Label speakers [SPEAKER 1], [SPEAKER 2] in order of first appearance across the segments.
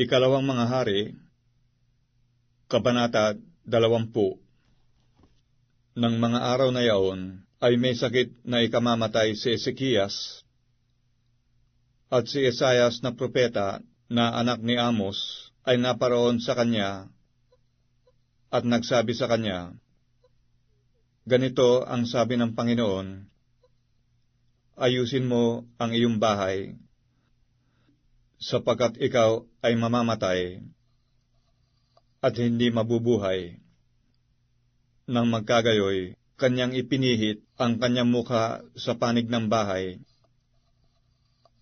[SPEAKER 1] Ikalawang mga hari, Kabanata 20 Nang mga araw na yaon, ay may sakit na ikamamatay si Ezekias, at si Esayas na propeta na anak ni Amos ay naparoon sa kanya at nagsabi sa kanya, Ganito ang sabi ng Panginoon, Ayusin mo ang iyong bahay, sapagkat ikaw ay mamamatay at hindi mabubuhay. Nang magkagayoy, kanyang ipinihit ang kanyang mukha sa panig ng bahay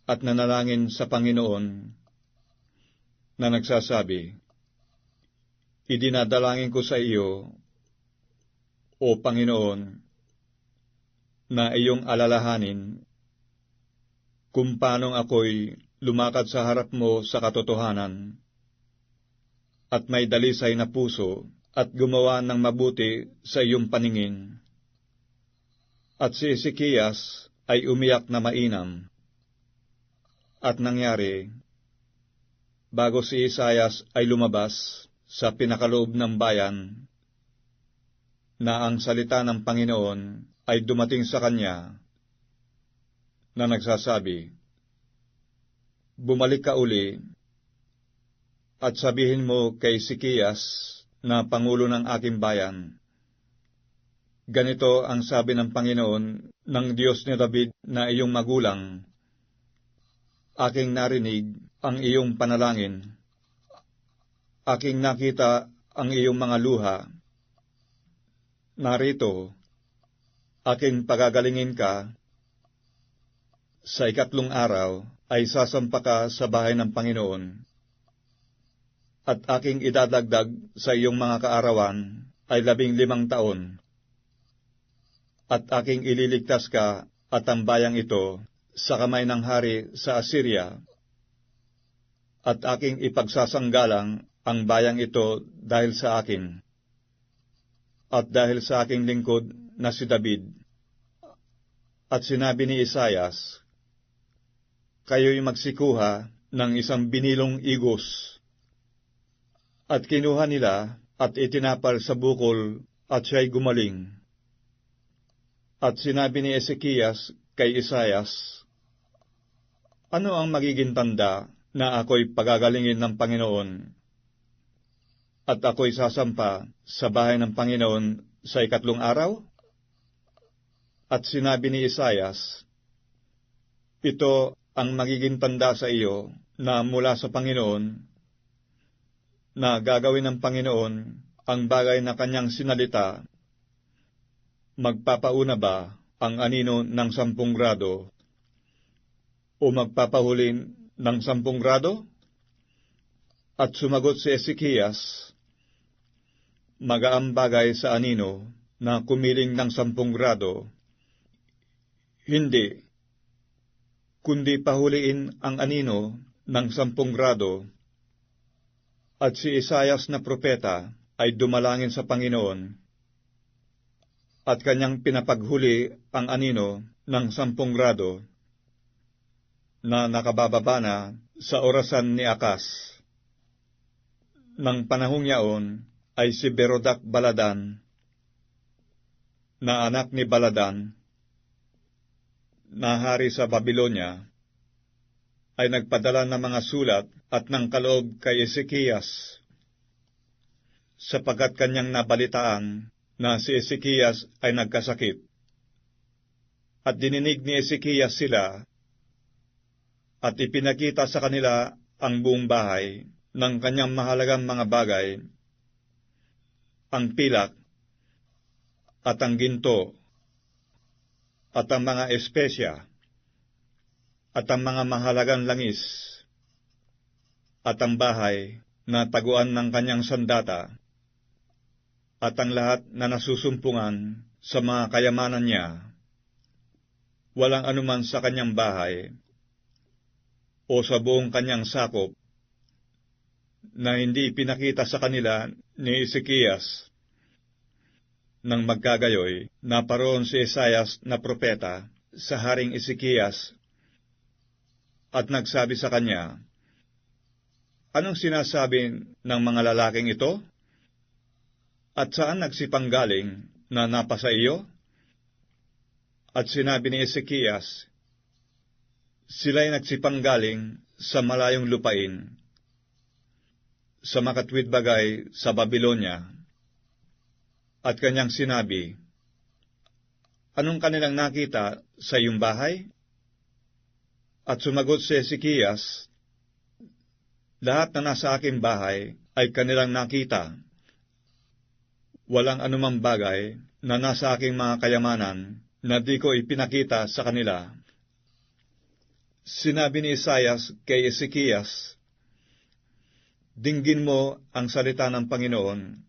[SPEAKER 1] at nanalangin sa Panginoon na nagsasabi, Idinadalangin ko sa iyo, O Panginoon, na iyong alalahanin kung paanong ako'y lumakad sa harap mo sa katotohanan at may dalisay na puso at gumawa ng mabuti sa iyong paningin. At si Ezekias ay umiyak na mainam. At nangyari, bago si Isayas ay lumabas sa pinakaloob ng bayan, na ang salita ng Panginoon ay dumating sa kanya na nagsasabi, Bumalik ka uli at sabihin mo kay Sikiyas na Pangulo ng aking bayan, Ganito ang sabi ng Panginoon ng Diyos ni David na iyong magulang, Aking narinig ang iyong panalangin, aking nakita ang iyong mga luha. Narito, aking pagagalingin ka, sa ikatlong araw ay sasampa ka sa bahay ng Panginoon, at aking idadagdag sa iyong mga kaarawan ay labing limang taon at aking ililigtas ka at ang bayang ito sa kamay ng hari sa Assyria, at aking ipagsasanggalang ang bayang ito dahil sa akin, at dahil sa aking lingkod na si David. At sinabi ni Isayas, Kayo'y magsikuha ng isang binilong igos. At kinuha nila at itinapal sa bukol at siya'y gumaling. At sinabi ni Ezekias kay Isayas, Ano ang magiging tanda na ako'y pagagalingin ng Panginoon? At ako'y sasampa sa bahay ng Panginoon sa ikatlong araw? At sinabi ni Isayas, Ito ang magiging tanda sa iyo na mula sa Panginoon, na gagawin ng Panginoon ang bagay na kanyang sinalita magpapauna ba ang anino ng sampung grado o magpapahuli ng sampung grado? At sumagot si Ezekias, magaambagay sa anino na kumiling ng sampung grado. Hindi, kundi pahuliin ang anino ng sampung grado. At si Isayas na propeta ay dumalangin sa Panginoon at kanyang pinapaghuli ang anino ng sampung grado na nakabababa na sa orasan ni Akas. Nang panahong yaon ay si Berodak Baladan, na anak ni Baladan, na hari sa Babylonia, ay nagpadala ng mga sulat at ng kaloob kay Ezekias, sapagkat kanyang nabalitaan na si Ezekias ay nagkasakit. At dininig ni Ezekias sila at ipinakita sa kanila ang buong bahay ng kanyang mahalagang mga bagay, ang pilak at ang ginto at ang mga espesya at ang mga mahalagang langis at ang bahay na taguan ng kanyang sandata at ang lahat na nasusumpungan sa mga kayamanan niya, walang anuman sa kanyang bahay o sa buong kanyang sakop na hindi pinakita sa kanila ni Ezekias. Nang magkagayoy, naparoon si Esayas na propeta sa haring Ezekias at nagsabi sa kanya, Anong sinasabi ng mga lalaking ito? At saan nagsipanggaling na napasa iyo? At sinabi ni Ezekias, Sila'y nagsipanggaling sa malayong lupain, sa makatwid bagay sa Babylonia. At kanyang sinabi, Anong kanilang nakita sa iyong bahay? At sumagot si Ezekias, Lahat na nasa aking bahay ay kanilang nakita. Walang anumang bagay na nasa aking mga kayamanan na di ko ipinakita sa kanila. Sinabi ni Isayas kay Ezekias, Dinggin mo ang salita ng Panginoon.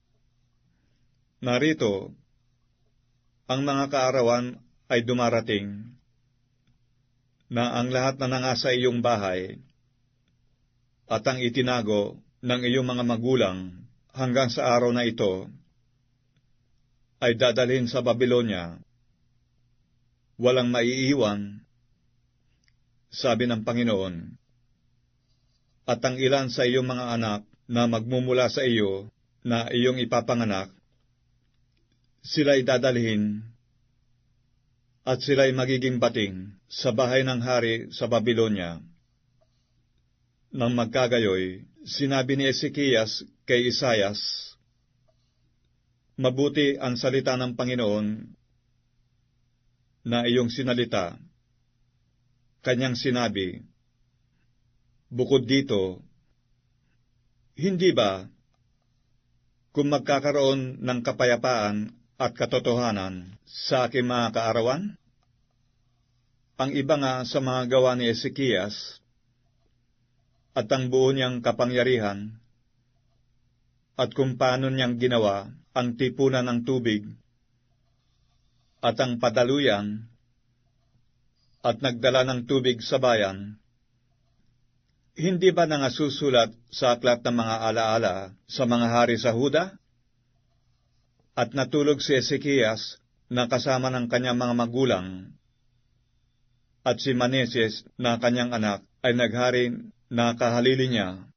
[SPEAKER 1] Narito, ang mga kaarawan ay dumarating, na ang lahat na nangasa iyong bahay at ang itinago ng iyong mga magulang hanggang sa araw na ito ay dadalhin sa Babylonia. Walang maiiwan, sabi ng Panginoon. At ang ilan sa iyong mga anak na magmumula sa iyo na iyong ipapanganak, sila'y dadalhin at sila'y magiging bating sa bahay ng hari sa Babylonia. Nang magkagayoy, sinabi ni Ezekias kay Isayas, Mabuti ang salita ng Panginoon na iyong sinalita. Kanyang sinabi, Bukod dito, hindi ba kung magkakaroon ng kapayapaan at katotohanan sa aking mga kaarawan? Ang iba nga sa mga gawa ni Ezekias at ang buo niyang kapangyarihan, at kung paano niyang ginawa ang tipunan ng tubig, at ang padaluyan, at nagdala ng tubig sa bayan, hindi ba nangasusulat sa aklat ng mga alaala sa mga hari sa Huda? At natulog si Ezekias na kasama ng kanyang mga magulang, at si Maneses na kanyang anak ay naghari na kahalili niya